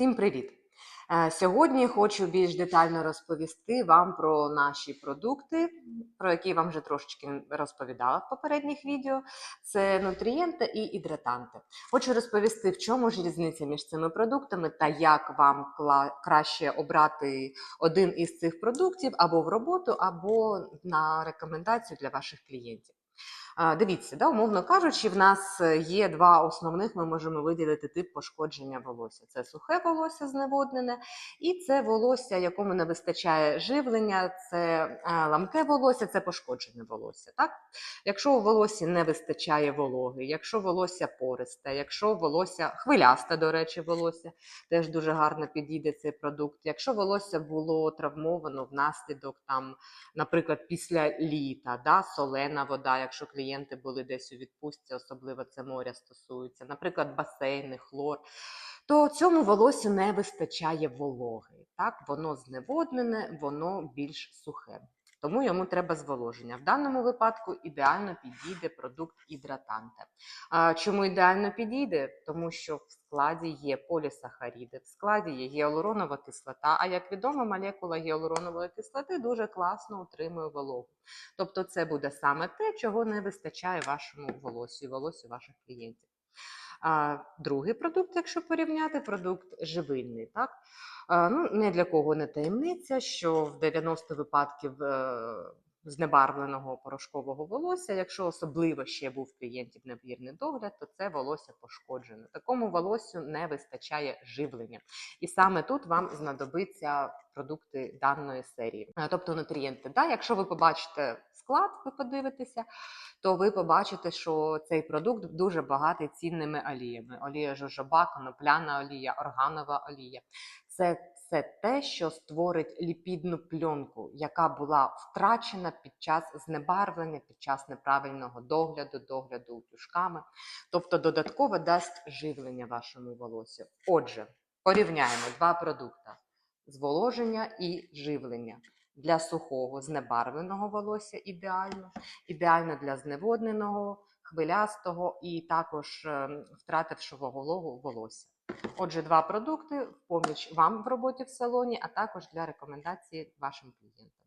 Всім привіт! Е, Сьогодні хочу більш детально розповісти вам про наші продукти, про які вам вже трошечки розповідала в попередніх відео. Це нутрієнти і гідратанти. Хочу розповісти, в чому ж різниця між цими продуктами та як вам краще обрати один із цих продуктів або в роботу, або на рекомендацію для ваших клієнтів. Дивіться, да, умовно кажучи, в нас е, є два основних, ми можемо виділити тип пошкодження волосся. Це сухе волосся зневоднене, і це волосся, якому не вистачає живлення, це е, ламке волосся, це пошкоджене волосся. Так? Якщо у волосі не вистачає вологи, якщо волосся пористе, якщо волосся хвилясте, до речі, волосся, теж дуже гарно підійде цей продукт. Якщо волосся було травмовано внаслідок там наприклад, після літа, да, солена вода, якщо клієнти були десь у відпустці, особливо це моря стосується, наприклад, басейни, хлор, то цьому волосю не вистачає вологи. Так? Воно зневоднене, воно більш сухе. Тому йому треба зволоження. В даному випадку ідеально підійде продукт гідратанте. Чому ідеально підійде? Тому що в складі є полісахаріди, в складі є гіалуронова кислота. А як відомо, молекула гіалуронової кислоти дуже класно утримує вологу. Тобто, це буде саме те, чого не вистачає вашому волосю, і ваших клієнтів. А другий продукт, якщо порівняти, продукт живильний. Так? Ну, не для кого не таємниця, що в 90 випадків е, знебарвленого порошкового волосся, якщо особливо ще був клієнтів невірний догляд, то це волосся пошкоджене. Такому волоссю не вистачає живлення. І саме тут вам знадобиться продукти даної серії, Е, тобто нутрієнти. Да? Якщо ви побачите склад, ви подивитеся, то ви побачите, що цей продукт дуже багатий цінними оліями: олія жожоба, конопляна олія, органова олія. Це все те, що створить ліпідну пленку, яка була втрачена під час знебарвлення, під час неправильного догляду, догляду утюжками, тобто додатково дасть живлення вашому волосю. Отже, порівняємо два продукти: зволоження і живлення. Для сухого знебарвленого волосся ідеально, ідеально для зневодненого, хвилястого і також ем, втратившого вологу волосся. Отже, два продукти в поміч вам в роботі в салоні, а також для рекомендації вашим клієнтам.